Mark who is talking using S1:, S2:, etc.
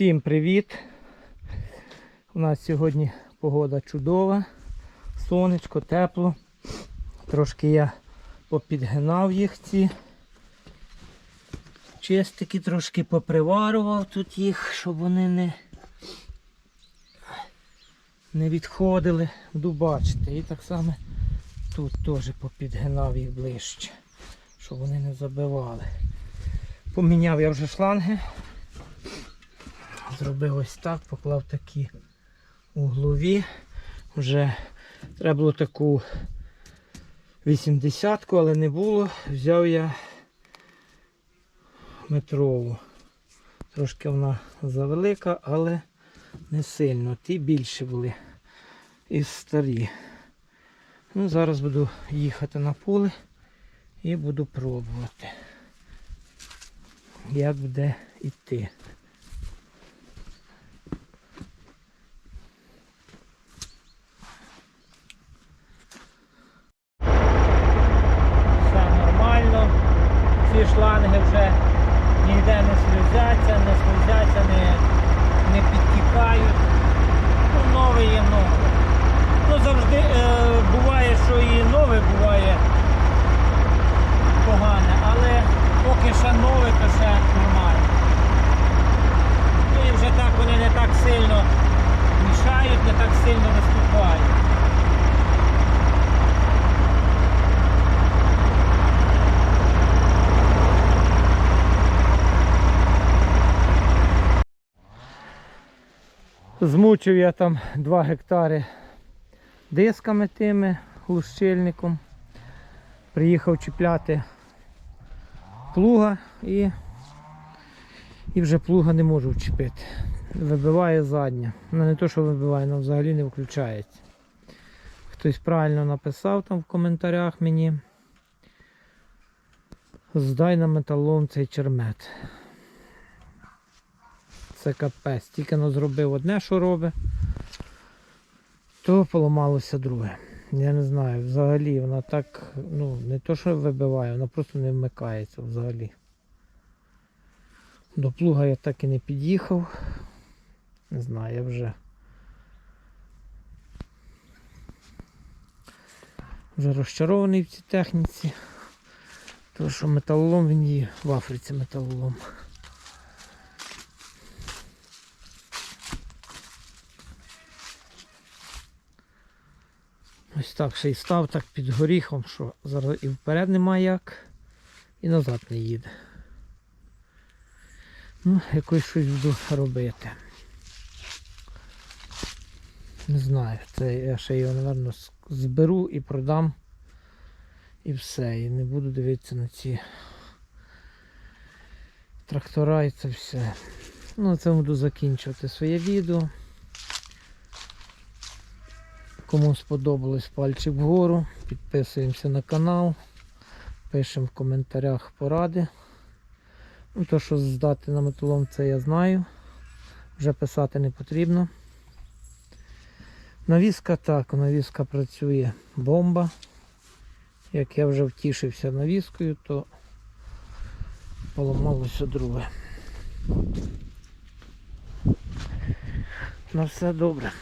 S1: Всім привіт! У нас сьогодні погода чудова, сонечко, тепло. Трошки я попідгинав їх ці чистики, трошки поприварував тут їх, щоб вони не, не відходили. Буду. І так само тут теж попідгинав їх ближче, щоб вони не забивали. Поміняв я вже шланги. Зробив ось так, поклав такі углові. Вже треба було таку 80-ку, але не було. Взяв я метрову. Трошки вона завелика, але не сильно. Ті більші були і старі. Ну, Зараз буду їхати на поле і буду пробувати, як буде йти. все нормально. Ці шланги вже ніде не сльозяться, не сльозяться, не, не підтікають. Ну, нове є нове. Ну, завжди е, буває, що і нове буває погане, але поки ще нове, то ще нормально. Ну і вже так вони не так сильно мішають, не так сильно виступають. Змучив я там 2 гектари дисками тими глушильником. Приїхав чіпляти плуга і, і вже плуга не можу вчепити. Вибиває задня. Ну не то, що вибиває, але взагалі не включається. Хтось правильно написав там в коментарях мені. Здай на металолом цей чермет. Це капець. Тільки но зробив одне, що робить, то поламалося друге. Я не знаю, взагалі вона так, ну, не то, що вибиває, вона просто не вмикається взагалі. До плуга я так і не під'їхав. Не знаю, я вже. Вже розчарований в цій техніці. Тому що металолом він є в Африці металолом. Ось так ще й став так під горіхом, що зараз і вперед немає як, і назад не їде. Ну, якось щось буду робити. Не знаю, це я ще його, напевно, зберу і продам. І все. І не буду дивитися на ці трактора і це все. Ну, цьому буду закінчувати своє відео. Кому сподобалось пальчик вгору, підписуємося на канал, пишемо в коментарях поради. Ну, То, що здати на металом, це я знаю. Вже писати не потрібно. Навіска так, навіска працює бомба. Як я вже втішився навіскою, то поламалося друге. На все добре.